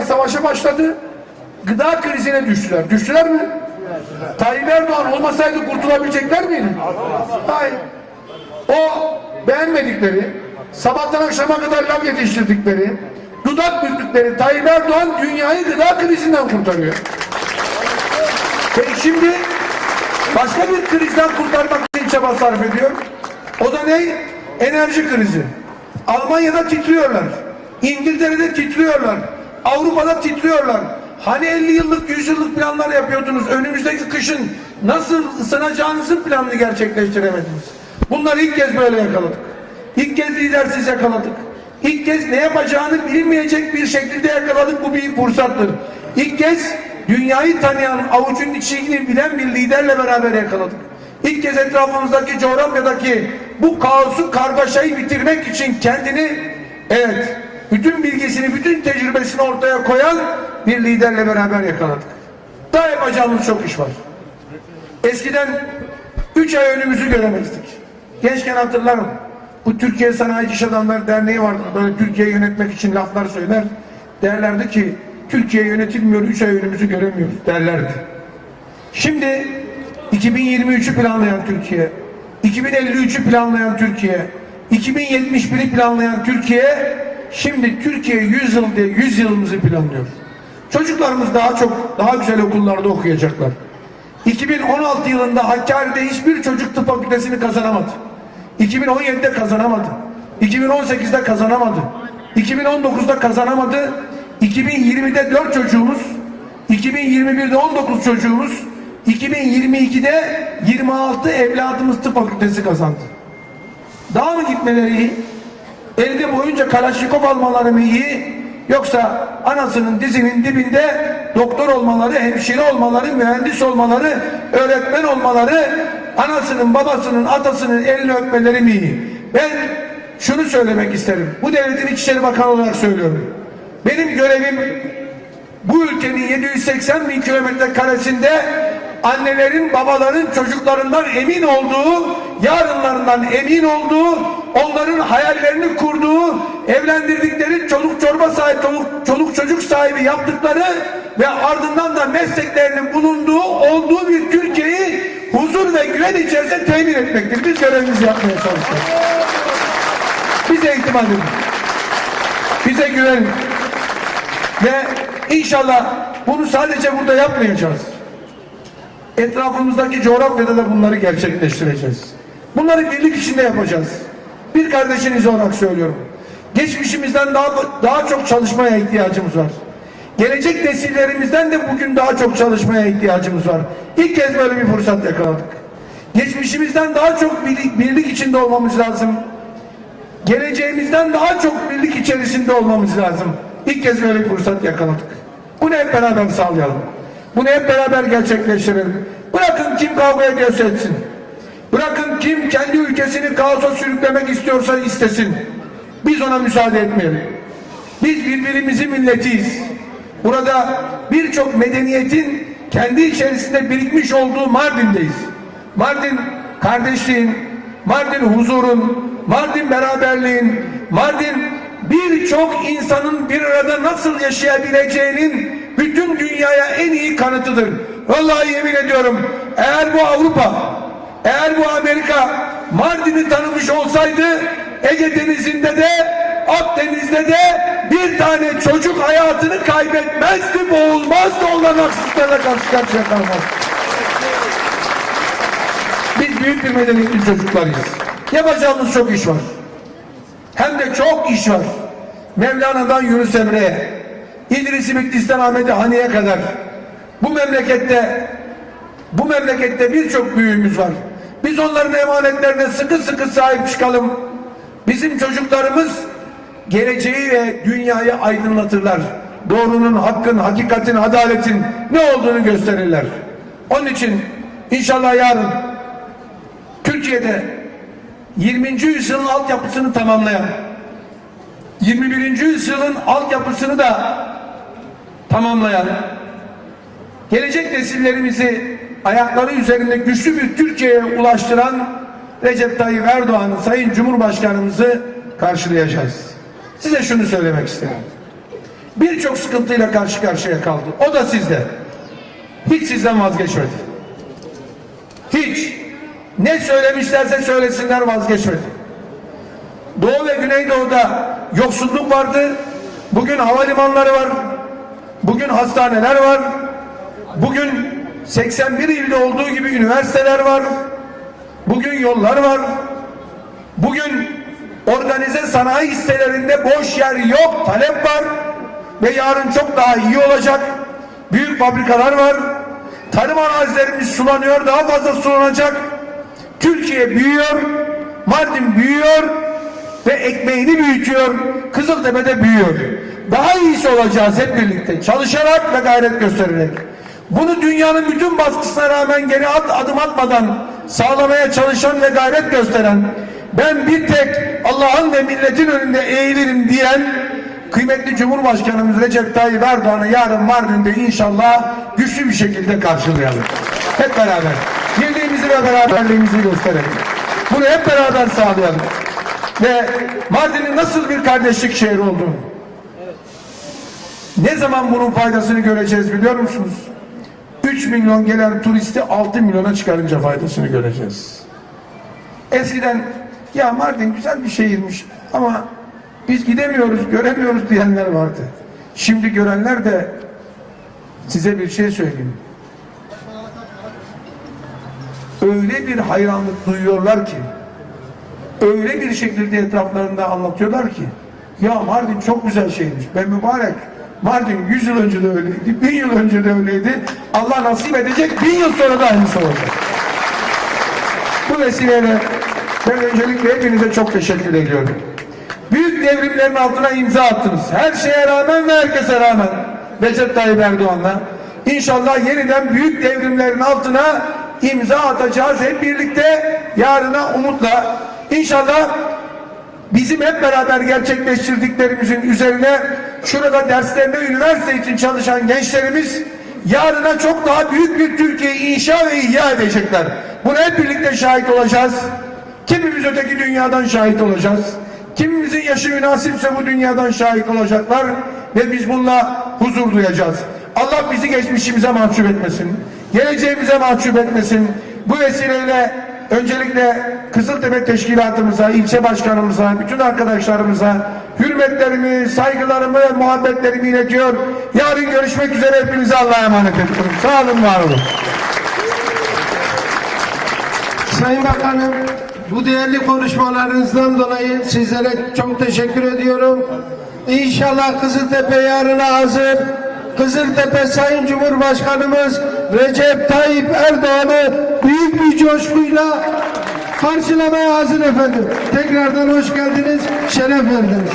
ile savaşa başladı. Gıda krizine düştüler. Düştüler mi? Tayyip Erdoğan olmasaydı kurtulabilecekler miydi? Hayır. O beğenmedikleri, sabahtan akşama kadar laf yetiştirdikleri, dudak büktükleri Tayyip Erdoğan dünyayı gıda krizinden kurtarıyor. Ve şimdi başka bir krizden kurtarmak için çaba sarf ediyor. O da ne? Enerji krizi. Almanya'da titriyorlar. İngiltere'de titriyorlar. Avrupa'da titriyorlar. Hani 50 yıllık, 100 yıllık planlar yapıyordunuz. Önümüzdeki kışın nasıl ısınacağınızın planını gerçekleştiremediniz. Bunları ilk kez böyle yakaladık. İlk kez lidersiz yakaladık. İlk kez ne yapacağını bilinmeyecek bir şekilde yakaladık. Bu bir fırsattır. İlk kez dünyayı tanıyan, avucun içini bilen bir liderle beraber yakaladık. İlk kez etrafımızdaki coğrafyadaki bu kaosu, kargaşayı bitirmek için kendini, evet, bütün bilgisini, bütün tecrübesini ortaya koyan bir liderle beraber yakaladık. Daha yapacağımız çok iş var. Eskiden üç ay önümüzü göremezdik. Gençken hatırlarım. Bu Türkiye Sanayici İş Adamları Derneği vardı. Böyle Türkiye'yi yönetmek için laflar söyler. Derlerdi ki Türkiye yönetilmiyor, üç ay önümüzü göremiyoruz derlerdi. Şimdi 2023'ü planlayan Türkiye, 2053'ü planlayan Türkiye, 2071'i planlayan Türkiye, şimdi Türkiye 100 yıl diye 100 yılımızı planlıyor. Çocuklarımız daha çok, daha güzel okullarda okuyacaklar. 2016 yılında Hakkari'de hiçbir çocuk tıp fakültesini kazanamadı. 2017'de kazanamadı. 2018'de kazanamadı. 2019'da kazanamadı. 2020'de 4 çocuğumuz, 2021'de 19 çocuğumuz, 2022'de 26 evladımız tıp fakültesi kazandı. Daha mı gitmeleri? Elde boyunca Kalaşnikov almaları mı iyi? Yoksa anasının dizinin dibinde doktor olmaları, hemşire olmaları, mühendis olmaları, öğretmen olmaları, anasının, babasının, atasının elini öpmeleri mi iyi? Ben şunu söylemek isterim. Bu devletin İçişleri Bakanı olarak söylüyorum. Benim görevim bu ülkenin 780 bin kilometre karesinde annelerin, babaların çocuklarından emin olduğu, yarınlarından emin olduğu, onların hayallerini kurduğu, evlendirdikleri çoluk çorba sahibi, çoluk, çoluk çocuk sahibi yaptıkları ve ardından da mesleklerinin bulunduğu, olduğu bir Türkiye'yi huzur ve güven içerisinde temin etmektir. Biz görevimizi yapmaya çalışıyoruz. Bize itimat edin. Bize güvenin. Ve inşallah bunu sadece burada yapmayacağız. Etrafımızdaki coğrafyada da bunları gerçekleştireceğiz. Bunları birlik içinde yapacağız. Bir kardeşiniz olarak söylüyorum. Geçmişimizden daha, daha çok çalışmaya ihtiyacımız var. Gelecek nesillerimizden de bugün daha çok çalışmaya ihtiyacımız var. İlk kez böyle bir fırsat yakaladık. Geçmişimizden daha çok birlik, birlik içinde olmamız lazım. Geleceğimizden daha çok birlik içerisinde olmamız lazım. İlk kez böyle bir fırsat yakaladık. Bunu hep beraber sağlayalım. Bunu hep beraber gerçekleştirelim. Bırakın kim kavga ediyorsa etsin. Bırakın kim kendi ülkesini kaosa sürüklemek istiyorsa istesin. Biz ona müsaade etmeyelim. Biz birbirimizin milletiyiz. Burada birçok medeniyetin kendi içerisinde birikmiş olduğu Mardin'deyiz. Mardin kardeşliğin, Mardin huzurun, Mardin beraberliğin, Mardin birçok insanın bir arada nasıl yaşayabileceğinin bütün dünyaya en iyi kanıtıdır. Vallahi yemin ediyorum eğer bu Avrupa, eğer bu Amerika Mardin'i tanımış olsaydı Ege Denizi'nde de Akdeniz'de de bir tane çocuk hayatını kaybetmezdi, boğulmazdı onların haksızlıklarla karşı karşıya kalmaz. Biz büyük bir medeniyetin çocuklarıyız. Yapacağımız çok iş var. Hem de çok iş var. Mevlana'dan Yunus Emre'ye, İdris-i Bitlis'ten Ahmet Hani'ye kadar bu memlekette bu memlekette birçok büyüğümüz var. Biz onların emanetlerine sıkı sıkı sahip çıkalım. Bizim çocuklarımız geleceği ve dünyayı aydınlatırlar. Doğrunun, hakkın, hakikatin, adaletin ne olduğunu gösterirler. Onun için inşallah yarın Türkiye'de 20. yüzyılın altyapısını tamamlayan 21. yüzyılın altyapısını da tamamlayan gelecek nesillerimizi ayakları üzerinde güçlü bir Türkiye'ye ulaştıran Recep Tayyip Erdoğan'ı Sayın Cumhurbaşkanımızı karşılayacağız. Size şunu söylemek isterim. birçok sıkıntıyla karşı karşıya kaldı. O da sizde. Hiç sizden vazgeçmedi. Hiç. Ne söylemişlerse söylesinler vazgeçmedi. Doğu ve Güneydoğu'da yoksulluk vardı. Bugün havalimanları var. Bugün hastaneler var. Bugün 81 ilde olduğu gibi üniversiteler var. Bugün yollar var. Bugün organize sanayi hisselerinde boş yer yok, talep var. Ve yarın çok daha iyi olacak. Büyük fabrikalar var. Tarım arazilerimiz sulanıyor, daha fazla sulanacak. Türkiye büyüyor, Mardin büyüyor ve ekmeğini büyütüyor. Kızıltepe'de büyüyor. Daha iyisi olacağız hep birlikte. Çalışarak ve gayret göstererek. Bunu dünyanın bütün baskısına rağmen geri adım atmadan sağlamaya çalışan ve gayret gösteren ben bir tek Allah'ın ve milletin önünde eğilirim diyen kıymetli Cumhurbaşkanımız Recep Tayyip Erdoğan'ı yarın Mardin'de inşallah güçlü bir şekilde karşılayalım. Hep beraber. Birliğimizi ve beraberliğimizi gösterelim. Bunu hep beraber sağlayalım. Ve Mardin'in nasıl bir kardeşlik şehri olduğunu ne zaman bunun faydasını göreceğiz biliyor musunuz? 3 milyon gelen turisti 6 milyona çıkarınca faydasını göreceğiz. Eskiden ya Mardin güzel bir şehirmiş ama biz gidemiyoruz, göremiyoruz diyenler vardı. Şimdi görenler de size bir şey söyleyeyim. Öyle bir hayranlık duyuyorlar ki öyle bir şekilde etraflarında anlatıyorlar ki ya Mardin çok güzel şehirmiş. Ben mübarek. Mardin 100 yıl önce de öyleydi, 1000 yıl önce de öyleydi. Allah nasip edecek, 1000 yıl sonra da aynısı olacak. Bu vesileyle ben öncelikle hepinize çok teşekkür ediyorum. Büyük devrimlerin altına imza attınız. Her şeye rağmen ve herkese rağmen Recep Tayyip Erdoğan'la İnşallah yeniden büyük devrimlerin altına imza atacağız hep birlikte yarına umutla. İnşallah bizim hep beraber gerçekleştirdiklerimizin üzerine şurada derslerinde üniversite için çalışan gençlerimiz yarına çok daha büyük bir Türkiye inşa ve ihya edecekler. Buna hep birlikte şahit olacağız. Kimimiz öteki dünyadan şahit olacağız. Kimimizin yaşı münasipse bu dünyadan şahit olacaklar ve biz bununla huzur duyacağız. Allah bizi geçmişimize mahcup etmesin. Geleceğimize mahcup etmesin. Bu vesileyle öncelikle Kızıltepe Teşkilatımıza, ilçe başkanımıza, bütün arkadaşlarımıza hürmetlerimi, saygılarımı, muhabbetlerimi iletiyor. Yarın görüşmek üzere hepinize Allah'a emanet ediyorum. Sağ olun, var olun. Sayın Bakanım, bu değerli konuşmalarınızdan dolayı sizlere çok teşekkür ediyorum. İnşallah Kızıltepe yarına hazır. Kızıltepe Sayın Cumhurbaşkanımız Recep Tayyip Erdoğan'ı büyük bir coşkuyla karşılamaya hazır efendim. Tekrardan hoş geldiniz, şeref verdiniz.